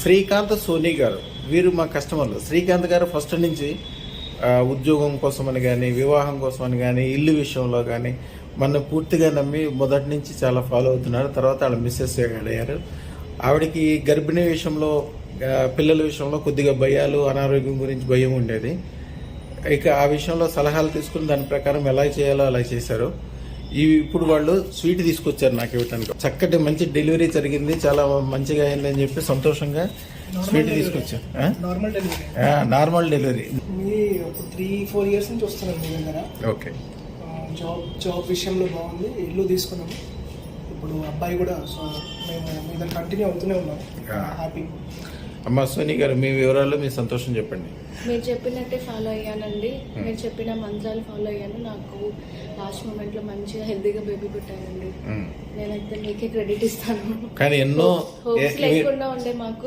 Srikanth Sony గారు వీరు మా కస్టమర్లు. శ్రీకాంత్ గారు ఫస్ట్ నుంచి ఉద్యోగం కోసమని కానీ వివాహం కోసమని కానీ ఇల్లు విషయంలో కానీ మన పూర్తిగా నమ్మి మొదటి నుంచి చాలా ఫాలో అవుతున్నారు. తర్వాత వాళ్ళ మిస్సెస్ అయ్యారు. ఆవిడకి గర్భిణీ విషయంలో పిల్లల విషయంలో కొద్దిగా భయాలు అనారోగ్యం గురించి భయం ఉండేది. ఇక ఆ విషయంలో సలహాలు తీసుకుని దాని ప్రకారం ఎలా చేయాలో అలా చేశారు. ఇవి ఇప్పుడు వాళ్ళు స్వీట్ తీసుకొచ్చారు నాకు ఇవ్వటానికి. చక్కటి మంచి డెలివరీ జరిగింది చాలా మంచిగా అయిందని చెప్పి సంతోషంగా స్వీట్ తీసుకొచ్చారు? నార్మల్ డెలివరీ ఆ, నార్మల్ డెలివరీ మీ ఒక త్రీ ఫోర్ ఇయర్స్ నుంచి వస్తున్నాను మీ దగ్గర. ఓకే. జాబ్ జాబ్ విషయంలో బాగుంది ఇల్లు తీసుకున్నాము. ఇప్పుడు అబ్బాయి కూడా సో మేము దగ్గర కంటిన్యూ అవుతూనే ఉన్నాం. హ్యాపీ అమ్మ సోని గారు మీ వివరాలు మీ సంతోషం చెప్పండి. మీరు చెప్పినట్టే ఫాలో అయ్యానండి. మీరు చెప్పిన మంత్రాలు ఫాలో అయ్యాను. నాకు లాస్ట్ మూమెంట్లో మంచిగా హెల్తీగా బేబీ పుట్టానండి. నేనైతే మీకే క్రెడిట్ ఇస్తాను. కానీ ఎన్నో లేకుండా ఉండే మాకు.